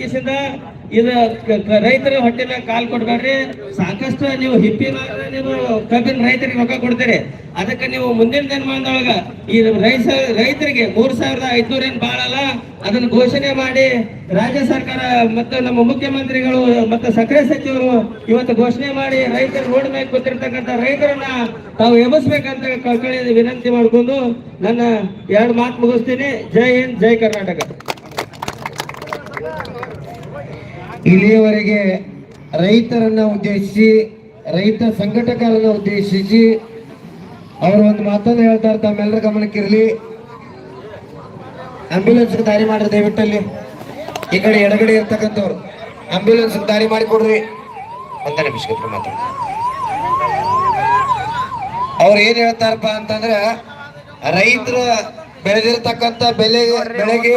ಕಿಸಿಂದ ಇದು ರೈತರ ಹೊಟ್ಟೆ ಮ್ಯಾಗ ಕಾಲ್ ಕೊಡ್ಬೇಡ್ರಿ. ಸಾಕಷ್ಟು ನೀವು ಹಿಪ್ಪಿ ನೀವು ಕಬ್ಬಿನ ರೈತರಿಗೆ ರೊಕ್ಕ ಕೊಡ್ತೀರಿ. ಅದಕ್ಕೆ ನೀವು ಮುಂದಿನ ದಿನಮಾನದೊಳಗ ಈ ರೈತ ರೈತರಿಗೆ ಮೂರ್ ಸಾವಿರದ ಐದ್ನೂರ ಏನ್ ಬಾಳಲ್ಲ ಅದನ್ನ ಘೋಷಣೆ ಮಾಡಿ ರಾಜ್ಯ ಸರ್ಕಾರ ಮತ್ತು ನಮ್ಮ ಮುಖ್ಯಮಂತ್ರಿಗಳು ಮತ್ತು ಸಕ್ಕರೆ ಸಚಿವರು ಇವತ್ತು ಘೋಷಣೆ ಮಾಡಿ ರೈತರ ರೋಡ್ ಮೇಲೆ ಕೂತಿರ್ತಕ್ಕಂಥ ರೈತರನ್ನ ತಾವು ಎಬ್ಬಿಸ್ಬೇಕಂತ ಕಳ್ಕೊಳ್ಳಿ ವಿನಂತಿ ಮಾಡ್ಕೊಂಡು ನನ್ನ ಎರಡು ಮಾತು ಮುಗಿಸ್ತೀನಿ. ಜೈ ಹಿಂದ್, ಜೈ ಕರ್ನಾಟಕ. ಇಲ್ಲಿಯವರೆಗೆ ರೈತರನ್ನ ಉದ್ದೇಶಿಸಿ, ರೈತ ಸಂಘಟಕರನ್ನ ಉದ್ದೇಶಿಸಿ ಅವರು ಒಂದು ಮಾತನ್ನು ಹೇಳ್ತಾರೆ ತಮ್ಮೆಲ್ಲರ ಗಮನಕ್ಕಿರಲಿ. ಆಂಬ್ಯುಲೆನ್ಸ್ ದಾರಿ ಮಾಡ್ರಿ ದಯವಿಟ್ಟಲ್ಲಿ ಈ ಕಡೆ ಎಡಗಡೆ ಇರ್ತಕ್ಕಂಥವ್ರು. ಆಂಬ್ಯುಲೆನ್ಸ್ ದಾರಿ ಮಾಡಿ ಕೊಡ್ರಿ. ಒಂದ ನಿಮಿಷ ಮಾತಾಡಿ. ಅವ್ರು ಏನ್ ಹೇಳ್ತಾರಪ್ಪ ಅಂತಂದ್ರ, ರೈತರ ಬೆಳೆದಿರ್ತಕ್ಕಂಥ ಬೆಲೆ ಬೆಳೆಗೆ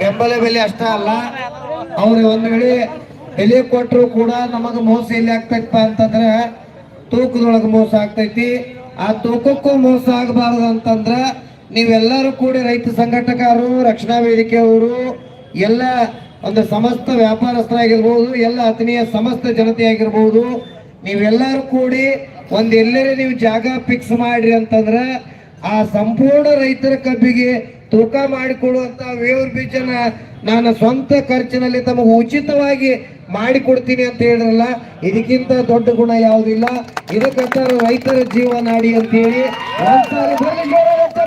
ಬೆಂಬಲ ಬೆಲೆ ಅಷ್ಟೇ ಅಲ್ಲ. ಅವ್ರ ಒಂದ್ ವೇಳೆ ಬೆಲೆ ಕೊಟ್ಟರು ಕೂಡ ನಮಗ ಮೋಸ ಎಲ್ಲಿ ಆಗ್ತೈತಪ್ಪ ಅಂತಂದ್ರೆ ತೂಕದೊಳಗ ಮೋಸ ಆಗ್ತೈತಿ. ಆ ತೂಕಕ್ಕೂ ಮೋಸ ಆಗಬಾರದು ಅಂತಂದ್ರ ನೀವೆಲ್ಲರೂ ಕೂಡಿ ರೈತ ಸಂಘಟಕರು ರಕ್ಷಣಾ ವೇದಿಕೆಯವರು ಎಲ್ಲ ಒಂದು ಸಮಸ್ತ ವ್ಯಾಪಾರಸ್ಥರಾಗಿರ್ಬೋದು ಎಲ್ಲ ಆತ್ಮೀಯ ಸಮಸ್ತ ಜನತೆ ಆಗಿರ್ಬೋದು ನೀವೆಲ್ಲರೂ ಕೂಡಿ ಒಂದ್ ಎಲ್ಲರೇ ನೀವು ಜಾಗ ಫಿಕ್ಸ್ ಮಾಡ್ರಿ ಅಂತಂದ್ರ ಆ ಸಂಪೂರ್ಣ ರೈತರ ಕಬ್ಬಿಗೆ ತೂಕ ಮಾಡಿಕೊಳ್ಳುವಂತ ವೇವ್ರ ಬೀಜನ ನಾನು ಸ್ವಂತ ಖರ್ಚಿನಲ್ಲಿ ತಮಗೆ ಉಚಿತವಾಗಿ ಮಾಡಿಕೊಡ್ತೀನಿ ಅಂತ ಹೇಳಿರಲ್ಲ ಇದಕ್ಕಿಂತ ದೊಡ್ಡ ಗುಣ ಯಾವುದಿಲ್ಲ. ಇದಕ್ಕಂತ ರೈತರ ಜೀವ ನಾಡಿ ಅಂತ ಹೇಳಿ ಒಂದ್ಸಾರಿ ಬರ್ಲಿ ಜೋರಾದ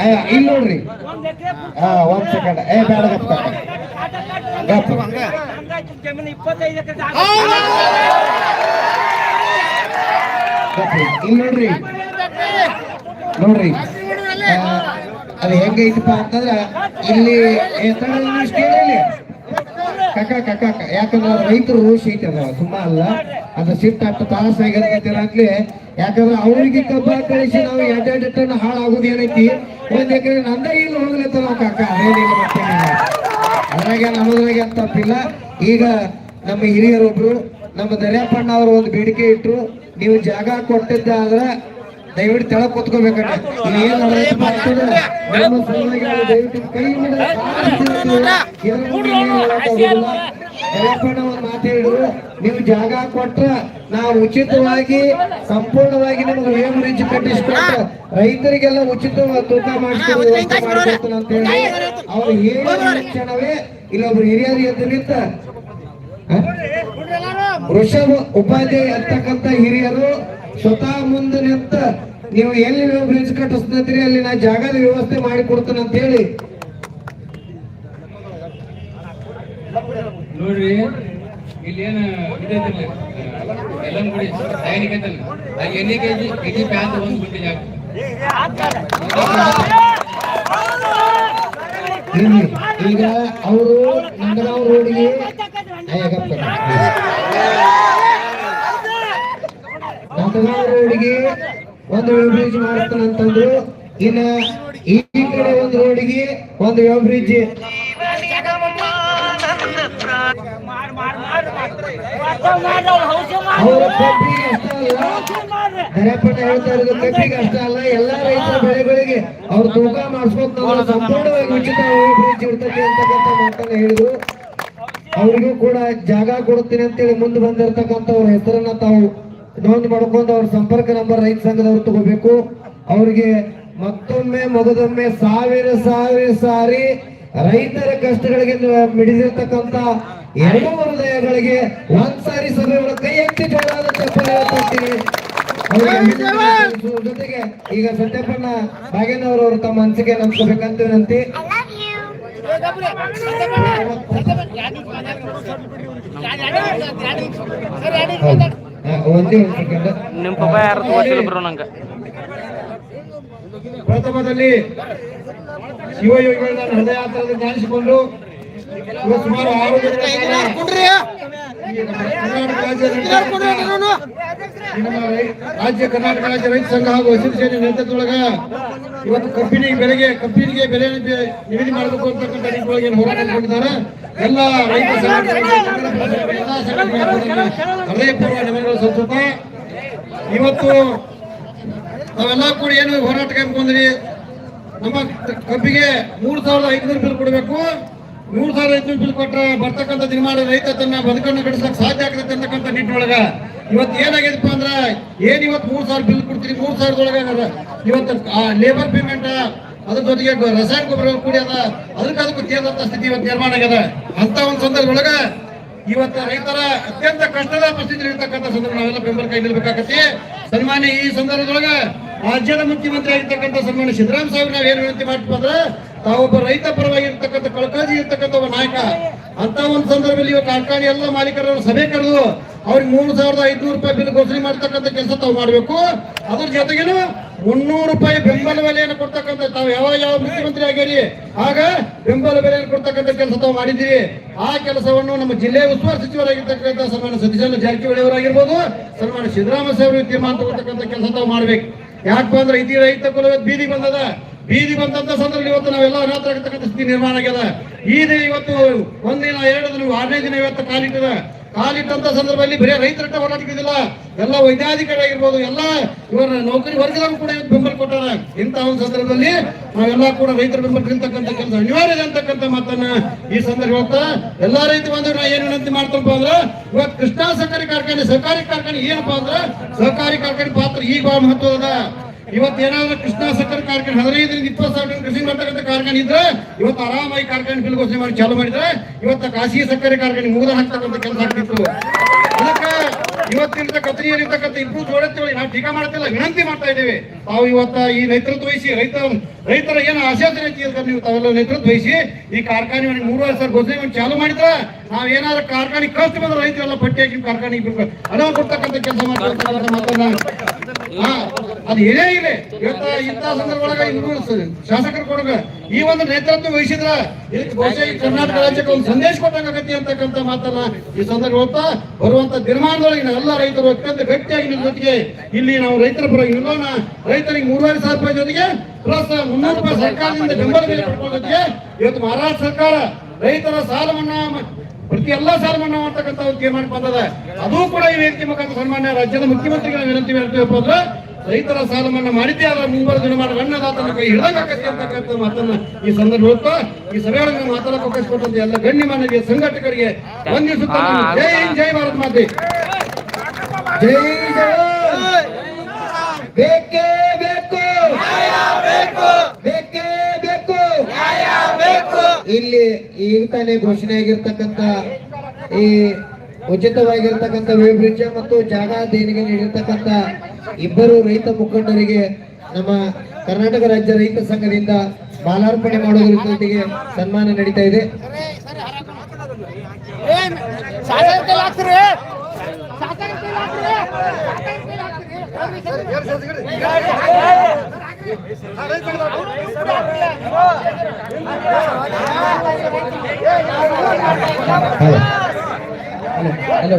ಆ, ಇಲ್ಲಿ ನೋಡ್ರಿ. ಹಾ ಒಂದ್ ಸೆಕೆಂಡ್ ಏ ಬೇಡ ಗಪ್ಪ ಗಪ್ಪ ಇಲ್ಲಿ ನೋಡ್ರಿ. ನೋಡ್ರಿ. ಅದು ಹೆಂಗೈತಪ್ಪ ಅಂತಂದ್ರ ಇಲ್ಲಿ ಏ, ತಡಿ ಒಂದ್ ನಿಮಿಷ ಕೇಳಿ ಕಕ್ಕ ಕಕ್ಕ. ಯಾಕಂದ್ರೆ ರೈತರು ಶೀಟ್ ಅದ ತುಂಬಾ ಅಲ್ಲ? ಅದು ಸಿಟ್ಟು ಹತ್ತು ತಾಸು ಆಗಿರ್ತೈತಿಲ್ಲ ಯಾಕಂದ್ರೆ ಅವ್ರಿಗೆ ಕಬ್ಬ ಕಳಿಸಿ ನಾವು ಎರಡೆರಡು ಟನ್ ಹಾಳಾಗೋದು ಏನೈತಿ? ಒಂದ್ ಎಕರೆ ನಂದೇ ಇಲ್ಲಿ ಹೋಗ್ಲತ್ತ ನಾವು ಕಾಕ ಅದೇನಿಲ್ಲ ಮತ್ತೆ ಅದ್ರಾಗ ನಮ್ಮದ್ರಾಗ ತಪ್ಪಿಲ್ಲ. ಈಗ ನಮ್ಮ ಹಿರಿಯರೊಬ್ರು ನಮ್ಮ ದರ್ಯಾಪಣ್ಣ ಅವರು ಒಂದು ಬೇಡಿಕೆ ಇಟ್ಟರು ನೀವು ಜಾಗ ಕೊಟ್ಟಿದ್ದಾದ್ರೆ ದಯವಿಟ್ಟು ತೆಳ ಕೂತ್ಕೋಬೇಕಣ್ಣ ದರ್ಯಾಪಣ್ಣ ಒಂದು ಮಾತು ಹೇಳಿದ್ರು ನೀವು ಜಾಗ ಕೊಟ್ರ ನಾವು ಉಚಿತವಾಗಿ ಸಂಪೂರ್ಣವಾಗಿ ನಿಮ್ಗೆ ವೇಮ್ ಬ್ರಿಡ್ಜ್ ಕಟ್ಟಿಸ್ಕೊಟ್ಟು ರೈತರಿಗೆಲ್ಲ ಉಚಿತವಾಗಿ ತೂಕ ಮಾಡಿಸ್ಕೊಂಡು ಅಂತ ಹೇಳಿ ಅವ್ರು ಹೇಳಿದ ಕ್ಷಣವೇ ಇಲ್ಲೊಬ್ರು ಹಿರಿಯರು ಎದ್ದು ನಿಂತ ಹ? ವೃಷಭ ಉಪಾಧ್ಯಾಯ ಅಂತಕ್ಕಂಥ ಹಿರಿಯರು ಸ್ವತಃ ಮುಂದೆ ನಿಂತ ನೀವು ಎಲ್ಲಿ ನೀವು ಬ್ರಿಡ್ಜ್ ಕಟ್ಟಿಸ್ತೀರಿ ಅಲ್ಲಿ ನಾ ಜಾಗದ ವ್ಯವಸ್ಥೆ ಮಾಡಿ ಕೊಡ್ತೇನೆ ಅಂತ ಹೇಳಿ ನೋಡ್ರಿ ಇಲ್ಲಿ ಏನ ಇದೈತಿಲ್ಲ ಎಲ್ಲಂಗುಡಿ ಸೈನಿಕ ಐತಲ್ಲ ಅಲ್ಲಿ ಎಣ್ಣೆ ಕೆಜಿ ಕೆಜಿ ಪ್ಯಾಂಟ್ ಒಂದು ಗುಂಡಿ ಜಾಗ ಈಗ ಅವರು ನಂದಗಾಂವ್ ರೋಡಿಗೆ ರೋಡಿಗೆ ಒಂದು ಬ್ರಿಡ್ಜ್ ಮಾಡ್ತಾನೆ ಅಂತಂದ್ರು. ಇನ್ನ ಈ ಕಡೆ ಒಂದು ರೋಡಿಗೆ ಒಂದು ಬ್ರಿಡ್ಜ್. ಅವರ ಅಲ್ಲ. ಅವ್ರು ತೂಕ ಮಾಡಿಸ್ಕೊಂಡು ಸಂಪೂರ್ಣವಾಗಿ ಉಚಿತ ಬ್ರಿಡ್ಜ್ ಇರ್ತದೆ ಮಾತನ್ನ ಹೇಳಿದ್ರು. ಅವ್ರಿಗೂ ಕೂಡ ಜಾಗ ಕೊಡ್ತೀನಿ ಅಂತೇಳಿ ಮುಂದೆ ಬಂದಿರತಕ್ಕಂಥವ್ರ ಹೆಸರನ್ನ ತಾವು ನೋಂದ್ ಮಾಡ್ಕೊಂಡು ಅವ್ರ ಸಂಪರ್ಕ ನಂಬರ್ ರೈತ ಸಂಘದವ್ರು ತಗೋಬೇಕು. ಅವ್ರಿಗೆ ಮತ್ತೊಮ್ಮೆ ಮೊದಲೊಮ್ಮೆ ಸಾವಿರ ಸಾವಿರ ಸಾರಿ ರೈತರ ಕಷ್ಟಗಳಿಗೆ ಮಿಡಿದಿರ್ತಕ್ಕಂಥ ಎರಡು ಹೃದಯಗಳಿಗೆ ಒಂದ್ ಸಾರಿ ಸಭೆಗಳ ಕೈ ಎತ್ತಿ ಜೋರಾದ ಹೇಳ್ತೀನಿ ಜೊತೆಗೆ ಈಗ ಸತ್ಯಪ್ಪಣ್ಣ ಭಾಗೇನವರು ಅವರು ತಮ್ಮ ಅನಿಸಿಕೆ ನಮ್ಸ್ಕೋಬೇಕಂತ ವಿನಂತಿ ಹೌದು. ಆ, ಒಂದೇ ಒಂದು ಸೆಕೆಂಡ್ ನಿಮ್ ಪಾಪ ಯಾರು ತೋರಿಸಿಲ್ಲ ಬ್ರೋ ನಂಗೆ? ಪ್ರಥಮದಲ್ಲಿ ಶಿವಯೋಗಿಗಳನ್ನ ಹೃದಯಾತ್ರದಲ್ಲಿ ಜ್ಞಾನಿಸಿಕೊಂಡು ಸುಮಾರು ಆರು ದಿನಗಳ ರಾಜ್ಯ ಕರ್ನಾಟಕ ರಾಜ್ಯ ರೈತ ಸಂಘ ಹಾಗೂ ಹಸಿರು ಸೇನೆ ನೇತೃತ್ವದೊಳಗ ಇವತ್ತು ಕಬ್ಬಿನಿಗೆ ಬೆಲೆಗೆ ಕಬ್ಬಿನಿಗೆ ಬೆಲೆ ನಿಗದಿ ಮಾಡಬೇಕು ಅಂತಕ್ಕಂಥ ನಿಟ್ಟಿನೊಳಗೆ ಹೋರಾಟ ಮಾಡಿದ್ದಾರೆ. ಎಲ್ಲ ರೈತ ಹೃದಯಪೂರ್ವ ನಮನಗಳು ಸಲ್ಲಿಸುತ್ತಾ ಇವತ್ತು ನಾವೆಲ್ಲ ಕೂಡ ಏನು ಹೋರಾಟಕ್ಕೆ ಬಂದ್ರಿ ನಮ್ಮ ಕಬ್ಬಿಗೆ ಮೂರು ಸಾವಿರದ ಐದುನೂರು ರೂಪಾಯಿ ಕೊಡಬೇಕು. ಮೂರು ಸಾವಿರ ರೈತರು ಬಿಲ್ ಕೊಟ್ಟರೆ ಬರ್ತಕ್ಕಂಥ ದಿನಮಾನ ರೈತ ತನ್ನ ಬದುಕನ್ನು ಕಟ್ಟಿಸಕ್ ಸಾಧ್ಯ ಆಗ್ತದೆ ಅಂತಕ್ಕಂಥ ನಿಟ್ಟಿನೊಳಗ ಇವತ್ತು ಏನಾಗಿದೆಪ್ಪ ಅಂದ್ರೆ ಏನ್ ಇವತ್ತು ಮೂರು ಸಾವಿರ ಬಿಲ್ ಕೊಡ್ತೀರಿ? ಮೂರು ಸಾವಿರದೊಳಗ ಇವತ್ತು, ಆ ಲೇಬರ್ ಪೇಮೆಂಟ್ ಅದ್ರ ಜೊತೆಗೆ ರಸಾಯನ ಗೊಬ್ಬರ ಕೂಡಿ ಅದ. ಅದಕ್ಕೆ ಅದಕ್ಕೂ ತೀರದಂತ ಸ್ಥಿತಿ ಇವತ್ತು ನಿರ್ಮಾಣ ಆಗ್ಯದ ಅಂತ ಒಂದು ಸಂದರ್ಭದೊಳಗ ಇವತ್ತು ರೈತರ ಅತ್ಯಂತ ಕಷ್ಟದ ಪರಿಸ್ಥಿತಿ ಇರ್ತಕ್ಕಂಥ ಸಂದರ್ಭ ನಾವೆಲ್ಲ ಬೆಂಬಲ ಕೈ ನಿಲ್ಬೇಕಾಗತ್ತೆ ಸನ್ಮಾನ್ಯ ಈ ಸಂದರ್ಭದೊಳಗ ರಾಜ್ಯದ ಮುಖ್ಯಮಂತ್ರಿ ಆಗಿರ್ತಕ್ಕಂಥ ಸನ್ಮಾನ್ಯ ಸಿದ್ದರಾಮ ಸಾಹೇಬ್ ನಾವು ಏನು ವಿನಂತಿ ಮಾಡ್ತೀವಿ ಅಂದ್ರೆ ತಾವೊಬ್ಬ ರೈತ ಪರವಾಗಿ ಇರ್ತಕ್ಕಂಥ ಕಳಕಾಜಿ ಇರ್ತಕ್ಕಂಥ ಒಬ್ಬ ನಾಯಕ, ಅಂತ ಒಂದು ಸಂದರ್ಭದಲ್ಲಿ ಇವಾಗ ಕಾರ್ಖಾನೆ ಎಲ್ಲ ಮಾಲೀಕರ ಸಭೆ ಕರೆದು ಅವ್ರಿಗೆ ಮೂರು ಸಾವಿರದ ಐದ್ನೂರು ರೂಪಾಯಿ ಬಿಲ್ ಘೋಷಣೆ ಮಾಡ್ತಕ್ಕಂಥ ಕೆಲಸ ತಾವು ಮಾಡಬೇಕು. ಅದ್ರ ಜೊತೆಗೇನು ಮುನ್ನೂರು ರೂಪಾಯಿ ಬೆಂಬಲ ಬೆಲೆಯನ್ನು ಕೊಡ್ತಕ್ಕಂಥ ತಾವು ಯಾವ ಯಾವ ಮುಖ್ಯಮಂತ್ರಿ ಆಗಿರಿ, ಆಗ ಬೆಂಬಲ ಬೆಲೆಯನ್ನು ಕೊಡ್ತಕ್ಕಂಥ ಕೆಲಸ ತಾವು ಮಾಡಿದ್ದೀರಿ. ಆ ಕೆಲಸವನ್ನು ನಮ್ಮ ಜಿಲ್ಲೆಯ ಉಸ್ತುವಾರಿ ಸಚಿವರಾಗಿರ್ತಕ್ಕಂಥ ಸನ್ಮಾನ ಸತೀಶ್ ಜಾರಕಿಹೊಳಿ ಅವರಾಗಿರ್ಬೋದು ಸನ್ಮಾನ ಸಿದ್ದರಾಮಯ್ಯ ಅವರು ತೀರ್ಮಾನ ತಗೊಳ್ತಕ್ಕಂಥ ಕೆಲಸ ತಾವು ಮಾಡ್ಬೇಕು. ಯಾಕಪ್ಪ ಅಂದ್ರೆ ಇದೀ ರೈತ ಕುಲ ಬೀದಿ ಬಂದದ. ಬೀದಿ ಬಂದಂತ ಸಂದರ್ಭದಲ್ಲಿ ಇವತ್ತು ನಾವೆಲ್ಲ ಅನಾಥರಾಗತಕ್ಕಂಥ ಸ್ಥಿತಿ ನಿರ್ಮಾಣ ಆಗ್ಯದ. ಈ ದಿನ ಇವತ್ತು ಒಂದಿನ ಎರಡು ದಿನ, ಆರನೇ ದಿನ ಇವತ್ತು ಕಾಲಿಟ್ಟದ ಕಾಲಿಟ್ಟಂತ ಸಂದರ್ಭದಲ್ಲಿ ಬರೀ ರೈತರಟ್ಟ ಹೋರಾಟಕ್ಕಿದಿಲ್ಲ ಎಲ್ಲ ವೈದ್ಯಾಧಿಕಾರಿ ಆಗಿರ್ಬೋದು, ಎಲ್ಲ ಇವರ ನೌಕರಿ ವರ್ಗದವರು ಕೂಡ ಇವತ್ತು ಬೆಂಬಲ ಕೊಟ್ಟಾರ. ಇಂಥ ಒಂದು ಸಂದರ್ಭದಲ್ಲಿ ನಾವೆಲ್ಲ ಕೂಡ ರೈತರ ಬೆಂಬಲ ನಿಲ್ತಕ್ಕಂಥ ಕೆಲಸ, ಅನಿವಾರ್ಯ ಅಂತಕ್ಕಂಥ ಮಾತನ್ನ ಈ ಸಂದರ್ಭ ಹೇಳ್ತಾ ಎಲ್ಲ ರೈತ ನಾ ಏನು ವಿನಂತಿ ಮಾಡ್ತಪ್ಪ ಅಂದ್ರೆ, ಇವತ್ತು ಕೃಷ್ಣಾ ಸಹಕಾರಿ ಕಾರ್ಖಾನೆ ಸಹಕಾರಿ ಕಾರ್ಖಾನೆ ಏನಪ್ಪಾ ಅಂದ್ರೆ ಸಹಕಾರಿ ಕಾರ್ಖಾನೆ ಪಾತ್ರ ಈಗ ಬಹಳ ಮಹತ್ವದ ಇವತ್ತು ಏನಾದ್ರು ಕೃಷ್ಣ ಸಕ್ಕರೆ ಕಾರ್ಖಾನೆ ಹದಿನೈದರಿಂದ ಇಪ್ಪತ್ತು ಸಾವಿರ ಟನ್ ಕೃಷಿ ಮಾಡ್ತಕ್ಕಂಥ ಕಾರ್ಖಾನೆ ಇದ್ರೆ, ಇವತ್ತು ಆರಾಮಾಗಿ ಕಾರ್ಖಾನೆ ಬಿಲ್ ಘೋಷಣೆ ಮಾಡಿ ಚಾಲು ಮಾಡಿದ್ರೆ, ಇವತ್ತು ಖಾಸಗಿ ಸಕ್ಕರೆ ಕಾರ್ಖಾನೆ ಮುಗಿದ ಹಾಕ್ತಕ್ಕಂಥ ಕೆಲಸ ಆಗ್ತಿತ್ತು. ಅದಕ್ಕೆ ಇವತ್ತಿನ ಕತ್ರಿಯಲ್ಲಿರ್ತಕ್ಕಂಥ ಇಬ್ರು ಜೋಡತ್ತೇಳಿ ನಾವು ಟೀಕಾ ಮಾಡ್ತಿಲ್ಲ ವಿನಂತಿ ಮಾಡ್ತಾ ಇದ್ದೇವೆ. ತಾವು ಇವತ್ತ ಈ ನೇತೃತ್ವ ವಹಿಸಿ, ರೈತ, ರೈತರ ಏನು ಆಶಾಸನೆ ಇರ್ತಾರೆ ನೀವು ತಾವೆಲ್ಲ ನೇತೃತ್ವ ವಹಿಸಿ, ಈ ಕಾರ್ಖಾನೆ ಮೂರು ವರ್ಷ ಘೋಷಣೆ ಚಾಲು ಮಾಡಿದ್ರೆ, ನಾವ್ ಏನಾದ್ರೂ ಕಾರ್ಖಾನೆ ಕಷ್ಟ ಬಂದ್ರೆ ರೈತರೆಲ್ಲ ಪಟ್ಟಿ ಹಾಕಿ ಕಾರ್ಖಾನೆ ಅನುವು ಕೊಡ್ತಕ್ಕಂಥ ಕೆಲಸ ಮಾಡ್ತಾರೆ ಅದು ಏನೇ ಇದೆ ಇಂತಹ ಇಂಥ ಒಳಗ ಇನ್ನು ಶಾಸಕರು ಈ ಒಂದು ನೇತೃತ್ವ ವಹಿಸಿದ್ರ ಇದಕ್ಕೆ ಕರ್ನಾಟಕ ರಾಜ್ಯಕ್ಕೆ ಒಂದು ಸಂದೇಶ ಕೊಟ್ಟಂಗತಿ ಅಂತಕ್ಕಂಥ ಮಾತನ್ನ ಈ ಸಂದರ್ಭ ಹೋಗ್ತಾ ಬರುವಂತ ತೀರ್ಮಾನದೊಳಗೆ ಎಲ್ಲ ರೈತರು ಅತ್ಯಂತ ಗಟ್ಟಿಯಾಗಿ ನಿಮ್ಮ ಜೊತೆಗೆ ಇಲ್ಲಿ ನಾವು ರೈತರ ಪರ ನಿಲ್ಲೋಣ ರೈತರಿಗೆ ಮೂರುವರೆ ಸಾವಿರ ರೂಪಾಯಿ ಜೊತೆಗೆ ಪ್ಲಸ್ ಮುನ್ನೂರು ರೂಪಾಯಿ ಸರ್ಕಾರದಿಂದ ಬೆಂಬಲ ಬೆಲೆ ಪಡ್ಕೊಳ್ಳೋದಕ್ಕೆ ಇವತ್ತು ಮಹಾರಾಷ್ಟ್ರ ಸರ್ಕಾರ ರೈತರ ಸಾಲ ಮನ್ನಾ ಪ್ರತಿ ಎಲ್ಲಾ ಸಾಲ ಮನ್ನಾ ಮಾಡ್ತಕ್ಕಂಥ ಒಂದು ತೀರ್ಮಾನ ಬಂದದ. ಅದು ಕೂಡ ಈ ವೇದಿಕೆ ಮುಖಾಂತರ ಸನ್ಮಾನ್ಯ ರಾಜ್ಯದ ಮುಖ್ಯಮಂತ್ರಿಗಳ ವಿನಂತಿ ಮಾಡ್ತೀವಪ್ಪ ಅಂದ್ರೆ ರೈತರ ಸಾಲ ಮನ್ನಾ ಮಾಡಿದ್ದೆ ಆದ್ರೆ ಮುಂಬರುವ ದಿನಮಾನ ಅನ್ನದಾತನ ಕೈ ಹಿಡಿದಾಗತ್ತೆ ಅಂತಕ್ಕಂಥ ಮಾತನ್ನ ಈ ಸಂದರ್ಭ ಹೋಗ್ತಾ ಈ ಸಭೆಯೊಳಗೆ ಮಾತಾಡಕ್ಕೆ ಅವಕಾಶ ಕೊಟ್ಟಂತ ಎಲ್ಲ ಗಣ್ಯಮಾನ್ಯರಿಗೆ ಸಂಘಟಕರಿಗೆ ವಂದಿಸುತ್ತಾ ಜೈ ಜೈ ಭಾರತ್ ಮಾತೆ. ಜೈ ಬೇಕೇ ಬೇಕು. ಬೇಕೇ ಬೇಕು. ಇಲ್ಲಿ ಈಗ ತಾನೇ ಘೋಷಣೆ ಆಗಿರ್ತಕ್ಕಂಥ ಈ ಉಚಿತವಾಗಿರ್ತಕ್ಕಂಥ ವೇವ್ ಬ್ರಿಡ್ಜ್ ಮತ್ತು ಜಾಗ ದೇಣಿಗೆ ನೀಡಿರ್ತಕ್ಕಂಥ ಇಬ್ಬರು ರೈತ ಮುಖಂಡರಿಗೆ ನಮ್ಮ ಕರ್ನಾಟಕ ರಾಜ್ಯ ರೈತ ಸಂಘದಿಂದ ಮಾಲಾರ್ಪಣೆ ಮಾಡೋದ್ರ ಜೊತೆಗೆ ಸನ್ಮಾನ ನಡೀತಾ ಇದೆ. Hello hello.